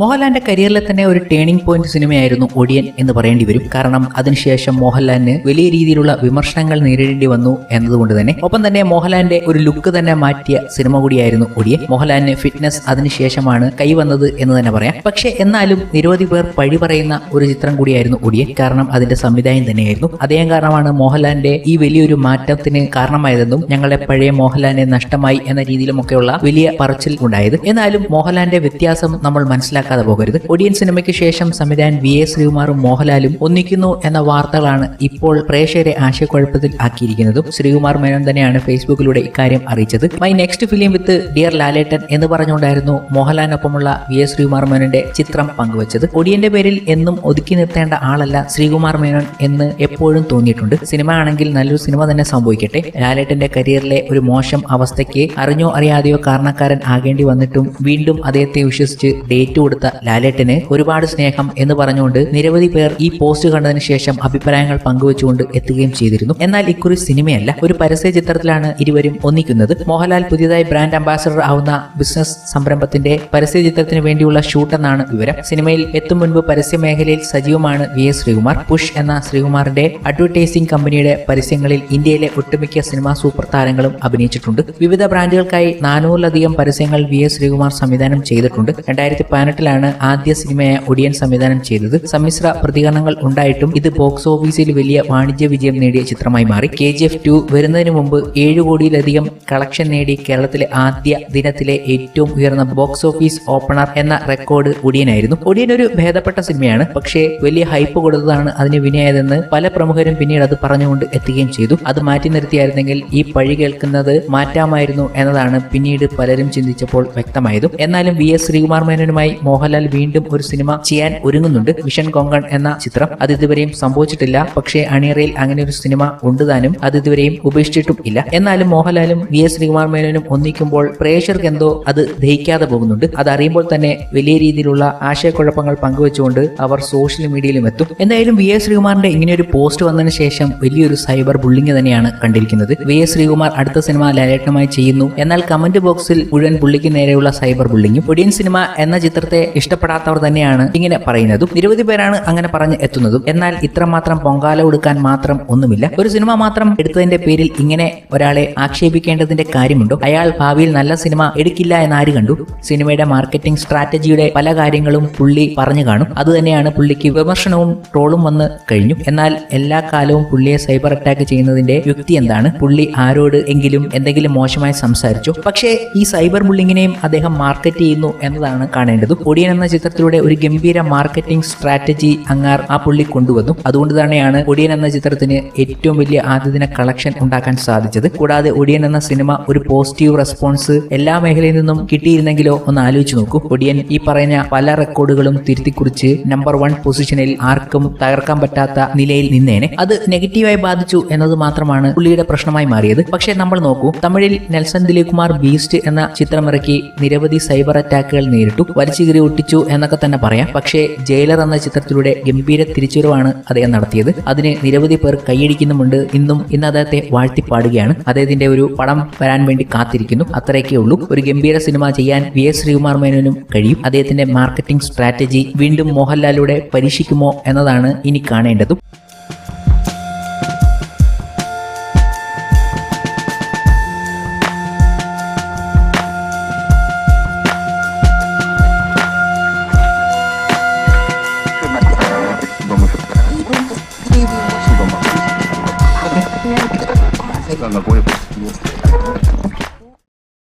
മോഹൻലാലിന്റെ കരിയറിലെ തന്നെ ഒരു ടേണിംഗ് പോയിന്റ് സിനിമയായിരുന്നു ഒടിയൻ എന്ന് പറയേണ്ടി വരും. കാരണം അതിനുശേഷം മോഹൻലാലിന് വലിയ രീതിയിലുള്ള വിമർശനങ്ങൾ നേരിടേണ്ടി വന്നു എന്നതുകൊണ്ട് തന്നെ. ഒപ്പം തന്നെ മോഹൻലാലിന്റെ ഒരു ലുക്ക് തന്നെ മാറ്റിയ സിനിമ കൂടിയായിരുന്നു ഒടിയൻ. മോഹൻലാലിന് ഫിറ്റ്നസ് അതിനുശേഷമാണ് കൈവന്നത് എന്ന് തന്നെ പറയാം. പക്ഷേ എന്നാലും നിരവധി പേർ പഴി പറയുന്ന ഒരു ചിത്രം കൂടിയായിരുന്നു ഒടിയൻ. കാരണം അതിന്റെ സംവിധായം തന്നെയായിരുന്നു. അദ്ദേഹം കാരണമാണ് മോഹൻലാലിന്റെ ഈ വലിയൊരു മാറ്റത്തിന് കാരണമായതെന്നും ഞങ്ങളുടെ പഴയ മോഹൻലാലിനെ നഷ്ടമായി എന്ന രീതിയിലുമൊക്കെയുള്ള വലിയ പറച്ചിൽ ഉണ്ടായത്. എന്നാലും മോഹൻലാലിന്റെ വ്യത്യാസം നമ്മൾ മനസ്സിലാക്കാതെ പോകരുത്. ഒടിയൻ സിനിമയ്ക്ക് ശേഷം സംവിധായകൻ വി എസ് ശ്രീകുമാറും മോഹൻലാലും ഒന്നിക്കുന്നു എന്ന വാർത്തകളാണ് ഇപ്പോൾ പ്രേക്ഷകരെ ആശയക്കുഴപ്പത്തിൽ ആക്കിയിരിക്കുന്നതും. ശ്രീകുമാർ മേനോൻ തന്നെയാണ് ഫേസ്ബുക്കിലൂടെ ഇക്കാര്യം അറിയിച്ചത്. My next film with dear Lalettan എന്ന് പറഞ്ഞുകൊണ്ടായിരുന്നു മോഹൻലാലിനൊപ്പമുള്ള വി എസ് ശ്രീകുമാർ മേനോന്റെ ചിത്രം പങ്കുവച്ചത്. ഒടിയന്റെ പേരിൽ എന്നും ഒതുക്കി നിർത്തേണ്ട ആളല്ല ശ്രീകുമാർ മേനോൻ എന്ന് എപ്പോഴും തോന്നിയിട്ടുണ്ട്. സിനിമ ആണെങ്കിൽ നല്ലൊരു സിനിമ തന്നെ സംഭവിക്കട്ടെ. ലാലേട്ടന്റെ കരിയറിലെ ഒരു മോശം അവസ്ഥയ്ക്ക് അറിഞ്ഞോ അറിയാതെയോ കാരണക്കാരൻ ആകേണ്ടി വന്നിട്ടും വീണ്ടും അദ്ദേഹത്തെ വിശ്വസിച്ച് ഡേറ്റ് കൊടുത്ത ലാലേട്ടന് ഒരുപാട് സ്നേഹം എന്ന് പറഞ്ഞുകൊണ്ട് നിരവധി പേർ ഈ പോസ്റ്റ് കണ്ടതിന് ശേഷം അഭിപ്രായങ്ങൾ പങ്കുവെച്ചുകൊണ്ട് എത്തുകയും ചെയ്തിരുന്നു. എന്നാൽ ഇക്കുറി സിനിമയല്ല ഒരു പരസ്യ ചിത്രത്തിലാണ് ഇരുവരും ഒന്നിക്കുന്നത്. മോഹൻലാൽ പുതിയതായി ബ്രാൻഡ് അംബാസഡർ ആവുന്ന ബിസിനസ് സംരംഭത്തിന്റെ പരസ്യ ചിത്രത്തിന് വേണ്ടിയുള്ള ഷൂട്ട് എന്നാണ് വിവരം. സിനിമയിൽ എത്തും മുൻപ് പരസ്യ മേഖലയിൽ സജീവമാണ് വി എസ് ശ്രീകുമാർ. പുഷ് എന്ന ശ്രീകുമാറിന്റെ അഡ്വർടൈസിംഗ് കമ്പനിയുടെ പരസ്യങ്ങളിൽ ഇന്ത്യയിലെ ഒട്ടുമിക്ക സിനിമാ സൂപ്പർ താരങ്ങളും അഭിനയിച്ചിട്ടുണ്ട്. വിവിധ ബ്രാൻഡുകൾക്കായി നാനൂറിലധികം പരസ്യങ്ങൾ വി എസ് ശ്രീകുമാർ സംവിധാനം ചെയ്തിട്ടുണ്ട്. രണ്ടായിരത്തി പതിനെട്ടിലാണ് ആദ്യ സിനിമയെ ഒടിയൻ സംവിധാനം ചെയ്തത്. സമ്മിശ്ര പ്രതികരണങ്ങൾ ഉണ്ടായിട്ടും ഇത് ബോക്സ് ഓഫീസിൽ വലിയ വാണിജ്യ വിജയം നേടിയ ചിത്രമായി മാറി. കെ ജി എഫ് ടു വരുന്നതിന് മുമ്പ് ഏഴ് കോടിയിലധികം കളക്ഷൻ നേടി കേരളത്തിലെ ആദ്യ ദിനത്തിലെ ഏറ്റവും ഉയർന്ന ബോക്സ് ഓഫീസ് ഓപ്പണർ എന്ന റെക്കോർഡ് ഒടിയനായിരുന്നു. ഒടിയൻ ഒരു ഭേദപ്പെട്ട സിനിമയാണ്. പക്ഷേ വലിയ ഹൈപ്പ് കൊടുത്തതാണ് അതിന് വിനയായതെന്ന് പല പ്രമുഖരും പിന്നീട് അത് പറഞ്ഞുകൊണ്ട് എത്തുകയും ചെയ്തു. അത് മാറ്റി നിർത്തിയായിരുന്നെങ്കിൽ ഈ പഴി കേൾക്കുന്നത് മാറ്റാമായിരുന്നു എന്നതാണ് പിന്നീട് പലരും ചിന്തിച്ചപ്പോൾ വ്യക്തമായതും. എന്നാലും വി എസ് ശ്രീകുമാർ മേനോനുമായി മോഹൻലാൽ വീണ്ടും ഒരു സിനിമ ചെയ്യാൻ ഒരുങ്ങുന്നുണ്ട്. മിഷൻ കൊങ്കൺ എന്ന ചിത്രം. അത് ഇതുവരെയും സംഭവിച്ചിട്ടില്ല. പക്ഷേ അണിയറയിൽ അങ്ങനെ ഒരു സിനിമ ഉണ്ടുതാനും അത് ഇതുവരെയും ഉപേക്ഷിച്ചിട്ടും ഇല്ല. എന്നാലും മോഹൻലാലും വി എസ് ശ്രീകുമാർ മേനോനും ഒന്നിക്കുമ്പോൾ പ്രേക്ഷകർക്ക് എന്തോ അത് ദഹിക്കാതെ പോകുന്നുണ്ട്. അത് അറിയുമ്പോൾ തന്നെ വലിയ രീതിയിലുള്ള ആശയക്കുഴപ്പങ്ങൾ പങ്കുവെച്ചുകൊണ്ട് അവർ സോഷ്യൽ മീഡിയയിലും എത്തും. എന്തായാലും വി എസ് ശ്രീകുമാറിന്റെ ഇങ്ങനെ ഒരു പോസ്റ്റ് വന്നതിന് ശേഷം വലിയൊരു സൈബർ ബുള്ളിങ് തന്നെയാണ് കണ്ടിരിക്കുന്നത്. വി എസ് ശ്രീകുമാർ അടുത്ത സിനിമ ലാലേട്ടനുമായി ചെയ്യുന്നു. എന്നാൽ കമന്റ് ബോക്സിൽ മുഴുവൻ പുള്ളിക്ക് നേരെയുള്ള സൈബർ ബുള്ളിങ്ങും. ഒടിയൻ സിനിമ എന്ന ചിത്രത്തെ ഇഷ്ടപ്പെടാത്തവർ തന്നെയാണ് ഇങ്ങനെ പറയുന്നതും നിരവധി പേരാണ് അങ്ങനെ പറഞ്ഞ് എത്തുന്നതും. എന്നാൽ ഇത്രമാത്രം പൊങ്കാല കൊടുക്കാൻ മാത്രം ഒന്നുമില്ല. ഒരു സിനിമ മാത്രം എടുത്തതിന്റെ പേരിൽ ഇങ്ങനെ ഒരാളെ ആക്ഷേപിക്കേണ്ടതിന്റെ കാര്യമുണ്ടോ? അയാൾ ഭാവിയിൽ നല്ല സിനിമ എടുക്കില്ല എന്നാര് കണ്ടു? സിനിമയുടെ മാർക്കറ്റിംഗ് സ്ട്രാറ്റജിയുടെ പല കാര്യങ്ങളും പുള്ളി പറഞ്ഞു കാണും. അതുതന്നെയാണ് പുള്ളിക്ക് വിമർശനവും ട്രോളും വന്ന് കഴിഞ്ഞു. എന്നാൽ എല്ലാ കാലവും പുള്ളിയെ സൈബർ അറ്റാക്ക് ചെയ്യുന്നതിന്റെ യുക്തി എന്താണ്? പുള്ളി ആരോട് എങ്കിലും എന്തെങ്കിലും മോശമായി സംസാരിച്ചു? പക്ഷേ ഈ സൈബർ ബുള്ളിങ്ങിനെയും അദ്ദേഹം മാർക്കറ്റ് ചെയ്യുന്നു എന്നതാണ് കാണേണ്ടത്. ഒടിയൻ എന്ന ചിത്രത്തിലൂടെ ഒരു ഗംഭീര മാർക്കറ്റിംഗ് സ്ട്രാറ്റജി അങ്ങാർ ആ പുള്ളി കൊണ്ടുവന്നു. അതുകൊണ്ട് തന്നെയാണ് ഒടിയൻ എന്ന ചിത്രത്തിന് ഏറ്റവും വലിയ ആദ്യദിന കളക്ഷൻ ഉണ്ടാക്കാൻ സാധിച്ചത്. കൂടാതെ ഒടിയൻ എന്ന സിനിമ ഒരു പോസിറ്റീവ് റെസ്പോൺസ് എല്ലാ മേഖലയിൽ നിന്നും കിട്ടിയിരുന്നെങ്കിലോ ഒന്ന് ആലോചിച്ചു നോക്കൂ. ഒടിയൻ ഈ പറഞ്ഞ പല റെക്കോർഡുകളും തിരുത്തിക്കുറിച്ച് നമ്പർ വൺ പൊസിഷനിൽ ആർക്കും തകർക്കാൻ പറ്റാത്ത നിലയിൽ നിന്നേനെ. അത് നെഗറ്റീവായി ബാധിച്ചു എന്നത് മാത്രമാണ് പുള്ളിയുടെ പ്രശ്നമായി മാറിയത്. പക്ഷേ നമ്മൾ നോക്കൂ തമിഴിൽ നെൽസൺ ദിലീപ് കുമാർ ബീസ്റ്റ് എന്ന ചിത്രമിറക്കി നിരവധി സൈബർ അറ്റാക്കുകൾ നേരിട്ടു. വലിച്ചുകീറി ഒട്ടിച്ചു എന്നൊക്കെ തന്നെ പറയാം. പക്ഷേ ജയിലർ എന്ന ചിത്രത്തിലൂടെ ഗംഭീര തിരിച്ചുവരവാണ് അദ്ദേഹം നടത്തിയത്. അതിന് നിരവധി പേർ കൈയടിക്കുന്നുമുണ്ട്. ഇന്നും ഇന്ന് അദ്ദേഹത്തെ വാഴ്ത്തിപ്പാടുകയാണ്. അദ്ദേഹത്തിന്റെ ഒരു പടം വരാൻ വേണ്ടി കാത്തിരിക്കുന്നു. അത്രയൊക്കെ ഉള്ളൂ. ഒരു ഗംഭീര സിനിമ ചെയ്യാൻ വി എസ് ശ്രീകുമാർ മേനോനും കഴിയും. അദ്ദേഹത്തിന്റെ മാർക്കറ്റിംഗ് സ്ട്രാറ്റജി വീണ്ടും മോഹൻലാലിലൂടെ പരീക്ഷിക്കുമോ എന്നതാണ് ഇനി കാണേണ്ടതും. 干干，我也不多。